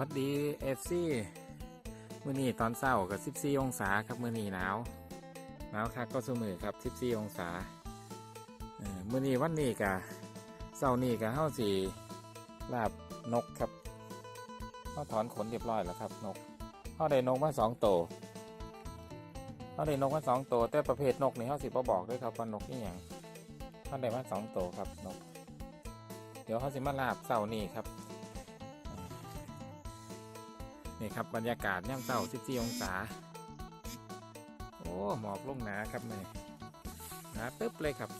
วันดีเอฟซีมืดหนีตอนเช้ากับ 14 องศาครับมื้อนี้หนาวหนาวคักก็สมือครับ 14 องศาเมื้อนี้วันนี้กะเช้านี้กะเฮาสิลาบนกครับเฮาถอนขนเรียบร้อยแล้วครับ นกเฮาได้นกมาสองตัวเฮาได้นกมาสองตัวแต่ประเภทนกนี่เฮาสิบ่บอกด้วยครับว่านกนี่หยังเฮาได้มาสองตัวครับนก เดี๋ยวเขาสิมาลาบเสาร์นี้ครับ นี่ครับบรรยากาศย่ำเสา14องศา โอ้หมอกลงหนาครับนี่หนาตึ๊บเลยครับ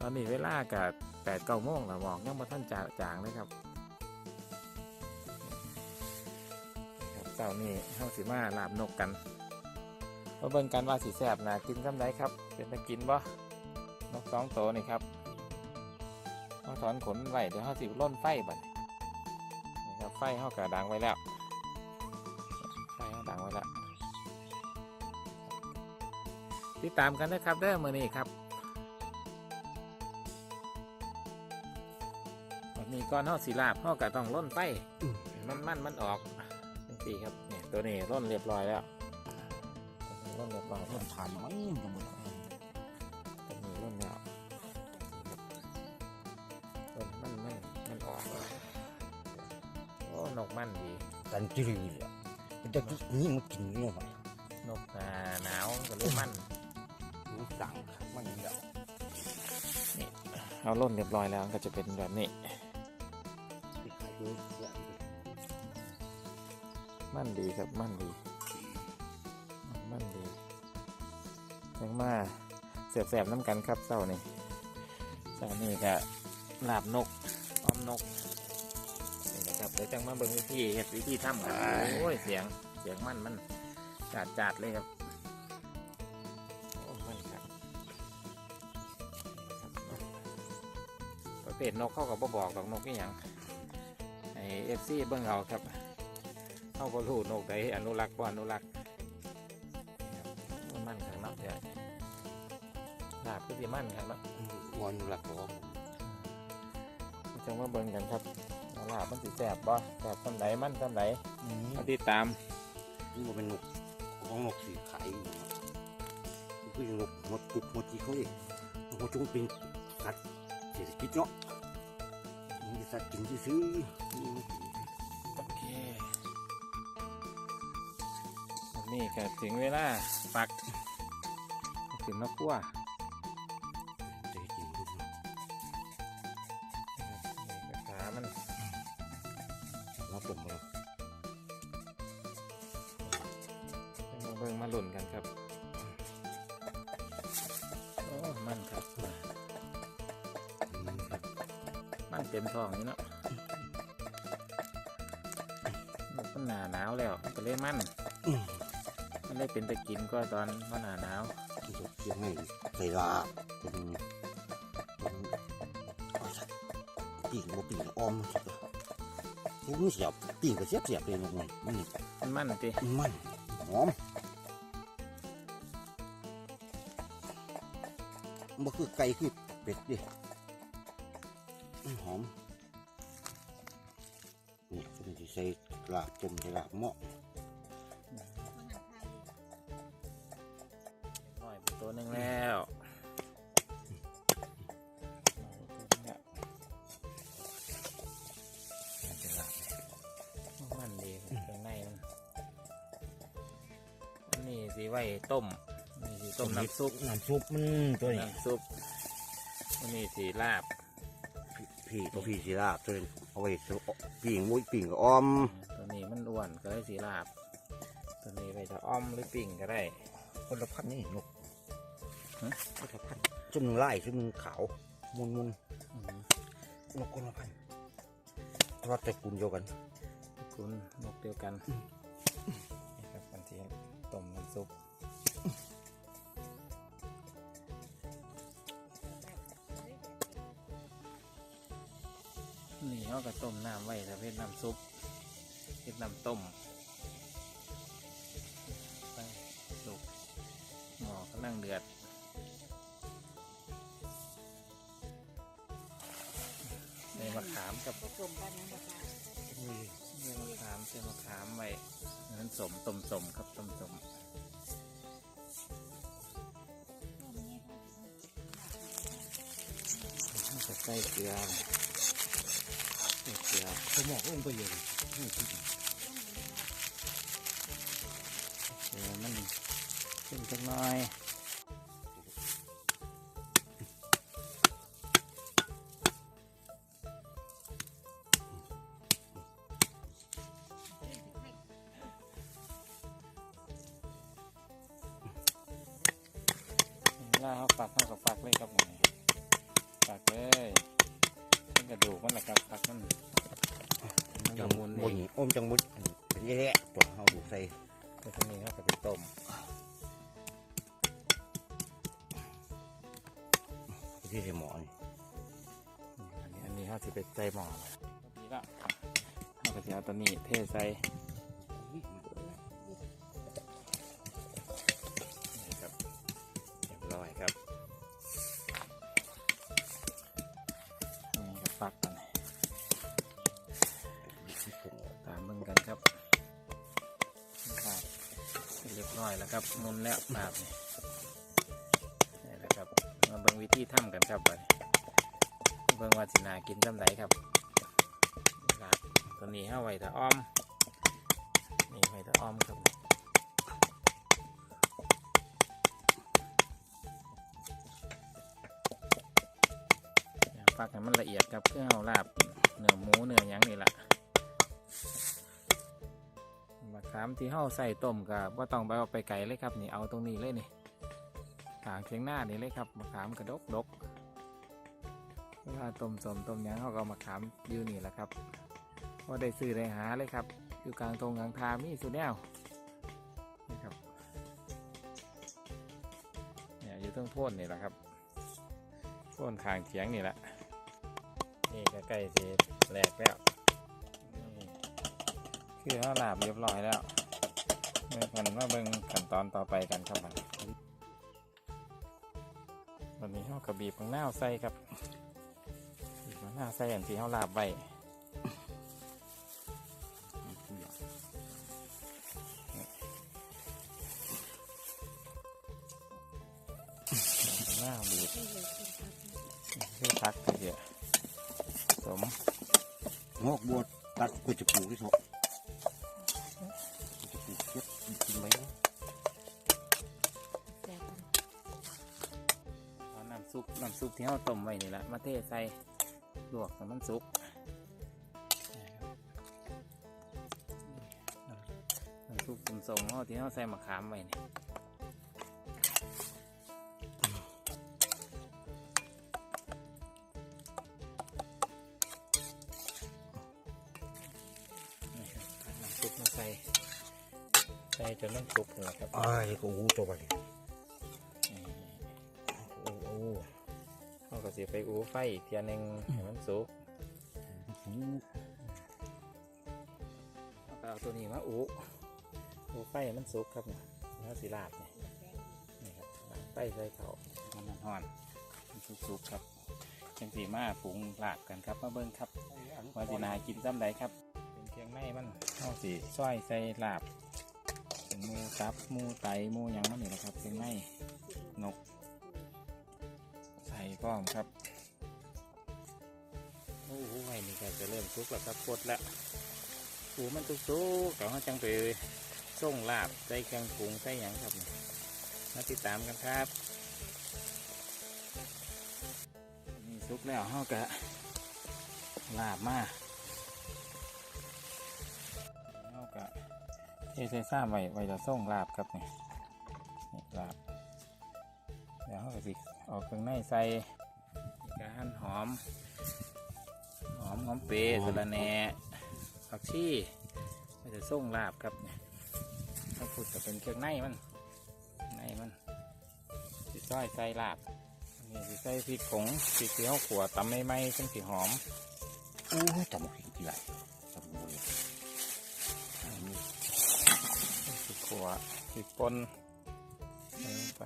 ตอนนี้เวลากับแปดเก้าโมงแล้วหมอกยังมาท่านจางจางเลยครับครับเสาร์นี้เขาสิมาลาบนกกันมาเบิ่งกันว่าสีแสบนะกินกำไรครับ เป็นตะกินบ่นกสองตัวนี่ครับเขาถอนขนไว้เดี๋ยวเขาสิล่นไฟบัดนี้นี่ครับ ฟเขากระดังไว้แล้วไฟเขาดังไว้แล้วติดตามกันนะครับเด้อมือนี้ครับวันนี้ก่อนเขาสีลาบเขาก็ต้องล่นไฟมันมันมันออกจังสี่ครับเนี่ยตัวนี้ล่นเรียบร้อยแล้วล่นเรียบร้อยมันผ่านมันจะหม จืดเลยมันจะกินนี่มันกินเนี่ยมันนกหนาหนาวก็เลยมันมันสั่งมันเยอะนี่เอาล่นเรียบร้อยแล้วก็จะเป็นแบบนี้ที่ขายด้วยเยอะมันดีครับมันดี มันดียังมาเสียบแสบๆน้ำกันครับเศร้านี่เศร้านี่ก็ลาบนกอ้อมนกนี่นะ ครับเดี๋ยวจังมาเบิ่งวิธีเฮ็ดวิธีทำกันโอ้ยเสียงเสียงมันมันจัดจัดๆเลยครับโอ้มันครับประเภทนกเข้ากับบ่บอกดอกนกนี่หยังไอเอฟซีเบิ่งเอาครับเข้าบรูนกได้อนุรักษ์บ่อนุรักษ์นี่ครับมันข้างนอกเดี๋ยวลาบก็สิมันครับเนาะมันหลักบอกจังมาเบิ่งกันครับว่า ลาบมันสิแสบบ่แสบตำไหนมันตำไหนนี่มาติดตามมันเป็นนกของนกสีขายคือนกนกกุกนกจีเขาเองนกจงเป็นสัตว์เศรษฐกิจเนาะมันสัตว์กินซื้อโอเควันนี้ก็ถึงเวลาปักถึงมาคั่วจะ เต็มท้องนี่เนาะมันหนาหนาวแล้วมันก็เลยมันมันได้เป็นตะกินก็ตอนว่าหนาหนาวยังไงใส่ลาเป็นเป็นปีกบ่ปีกอ้อมมันเสียบปีกก็เสียบเสียบเลยนกมันมันมันมันติมันหอมบ่คือไก่คือเป็ดดิมัน หอมนี่คุณสิใส่ลาบต้มใส่ลาบเหมาะปล่อยไปตัวหนึ่งแล้วมันดีข้างในมันอันนี้สีไว้ต้มอันนี่สีต้มน้ำซุปน้ำซุปมันตัวนี้น้ำซุปอันนี้สีลาบ พี่ตัวพี่สิลาบตัวนี้เอาไว้ซื้อปิ่งมุ้ยปิ่งกับอ้อม ตัวนี้มันอ้วนก็ได้สีลาบ ตัวนี้ไปจะอ้อมหรือปิ่งก็ได้ คนละพันนี่นกฮะคนละพันจุดหนึ่งไล่จุดหนึ่งขาวมุนมุนอืมนกคนละพันแต่ว่าแต่กุลเดียวกันคุณนกเดียวกันนี่ครับบางทีต้มน้ำซุป เขาก็ต้มน้ำไว้ถ้าเป็นน้ำซุปเป็นน้ำต้มไปสุกหม้อกำลังเดือดในมะขามกับผสมกันยังบ่คะอุ้ยเรื่อมะขามเส้นมะขามไว้นั้นสมต้มสมครับต้มสมใส่เกลือ ใส่เกลือสมองลงไปเลยนี่คือเกลือมันขึ้นจักหน่อยเวลาเขาปักเขากับปักเลยครับผมปักเลย กระดูกมันแหละครับปักมันมันจัจะงมุมุนนเอบนงอมจังมุนเป็นแย่ๆตัวเอาดูใส่แต่ทีนี้เขาก็ไปต้มที่ใส่หมอนี่อันนี้อันนี้เขาจะไปใส่หม้อดีละเขาก็จะเอาตัวนี้เทใส่ ล้วครับมุนแล้วปาบนี่นี่แหละครับมาเบิ่งวิธีทำกันครับบัดนี้เบิ่งว่าสินากินจำไดครับลาบตัวนี้ห้าไว้ถ้าอ้อมนี่ไว้ถ้าอ้อมครับปักให้มันละเอียดครับเพื่อเอาลาบเนื้อหมูเนื้อยังนี่แหละ ขามที่เฮาใส่ต้มกับว่าต้องไปเอาไปไก่เลยครับนี่เอาตรงนี้เลยนี่ทางเชียงหน้านี่เลยครับมะขามกระดกดกเวลาต้มสมต้มยังเขาก็เอามะขามอยู่นี่แหละครับว่าได้ซื้อได้หาเลยครับ อยู่กลางตรงกลางทางมีสุดแนวนี่ครับเนี่ยอยู่ต้องโพ่นนี่แหละครับโพ่นคางเขียงนี่แหละนี่ก็ใกล้เสร็จแหลกแล้ว คือเขาลาบเรียบร้อยแล้วเมื่อกันมาเบิ่งขั้นตอนต่อไปกันครับมันวันนี้เขากระบีบของหน้าใส่ครับบีบของหน้าใส่อันที่เขาลาบไว้หน้าบีบคือพักเยอะสมงอกบัวตัดกูจะปูที่สุด น้ำซุปที่เราต้มไว้นี่แหละมาเทใส่ลวกให้มันสุกน้ำซุปต้มสมเราที่เราใส่มะขามไว้นี่นี่ครับเอาน้ำซุปมาใส่ใส่จนมันสุกเลยครับอ้ายก็อู้ตัวไป สิไปอูไฟอีกเทียหนึงให้มันสุกเอาตัวนี้มาอูอูไฟให้มันสุกครับเนี่ยแล้วสีลาบเนี่ยนี่ครับลาบไฟใส่เขามันนั่นห่อนมันสุกๆครับจังสีมาปรุงลาบกันครับมาเบิ้งครับว่าสีนากินซ้ำใดครับ เป็นเคียงในมันเอาสีซอยใส่ลาบเป็นหมูตับหมูไตหมูหยังมันนี่แหละครับเคียงในนก ใส่พร้อมครับโอ้โหไว้นี่ก็จะเริ่มสุกแล้วครับกดแล้วปูมันตุกตุกๆเขาเขาจังไปส่งลาบใส่เครื่องปรุงใส่หยังครับนี่มาติดตามกันครับนี่สุกแล้วเขากะลาบมาเขากะเทใส่ซ้ำไว้ไว้จะส่งลาบครับนี่นี่ สิเอาเครื่องในใส่กระหั่นหอม หอมหอมเปรย์สะระแหน่ผักชีมันจะส่งลาบครับเนี่ยถ้าพูดจะเป็นเครื่องในมันในมันสีซ้อยใส่ลาบอันนี่สีใส่พริกผงพริกที่เขาขัวตำไม่ไหม้ซึ่งสีหอมอู้จำผิดที่ไรจำบัวเลยพริกขัวพริกป่นใส่ลงไป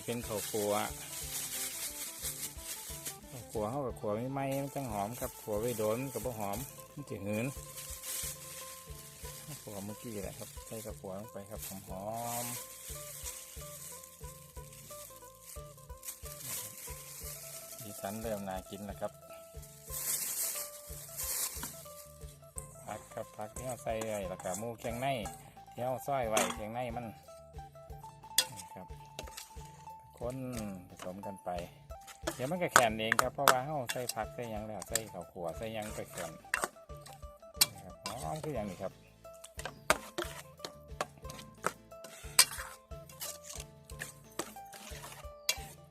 สิเป็นข้าวขัวข้าวขัวเขากับขัวไม่ไหม้มันจังหอมครับขัวไว้โดนกับบ่หอมมันจะหืนข้าวขัวเมื่อกี้แหละครับใส่ข้าวขัวลงไปครับหอมหอมๆสีสันเริ่มน่ากินแล้วครับพักครับพักที่เราใส่ไว้แล้วก็มูแกงในที่เราซอยไว้แกงในมัน คนผสมกันไป เดี๋ยวมันก็แข็งเองครับเพราะว่าเราใส่ผักใส่หยังแล้วใส่ข้าวขัวใส่หยังไปแข็งนะครับหอมคืออย่างนี้ครับ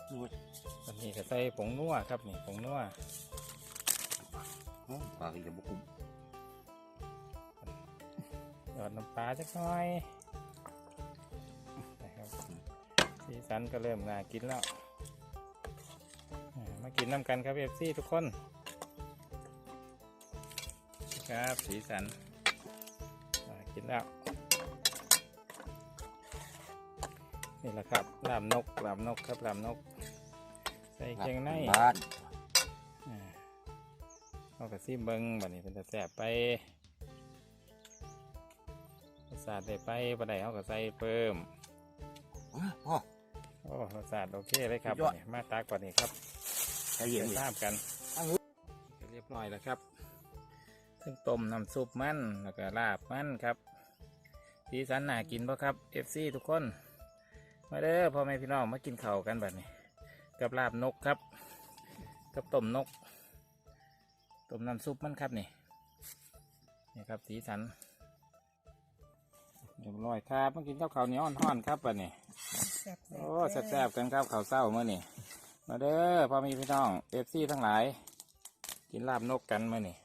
ดูวันนี้ก็ใส่ผงนัวครับนี่ผงนัวปลาก็จะบุกุมหยอดน้ำปลาจักหน่อย สีสันก็เริ่มน่ากินแล้วอ่ามากินน้ำกันครับเอฟซีทุกคน ครับสีสันน่ากินแล้ว นี่แหละครับลาบนกลาบนกครับลาบนก ใส่เคียงในบ้านอ่าเอากระซิบเบิงบัดนี้เป็นตะแสบไปรสชาติได้ไปบัดใดเขาก็ใส่เพิ่ม อ๋อพ่อ โอ้รสชาติโอเคเลยครับสุดยอดบัดนี้มาตักกว่านี้ครับใจเย็นไปเลยทราบกันอันนี้ เรียบร้อยแล้วครับซึ่งต้มน้ำซุปมันแล้วก็ลาบมันครับสีสันน่ากินปะครับ FC ทุกคน มาเด้อพ่อแม่พี่น้องมากินข้าวกันแบบนี้ กับลาบนกครับ กับต้มนกต้มน้ำซุปมันครับนี่นี่ครับสีสันเรียบร้อยครับมากินข้าวขาวเหนียวอ่อนๆครับแบบนี้ โอ้แซ่บๆกันครับข้าวเศร้าเมื่อนี่มาเด้อพ่อมีพี่น้องเอฟซีทั้งหลาย กินลาบนกกันเมื่อนี่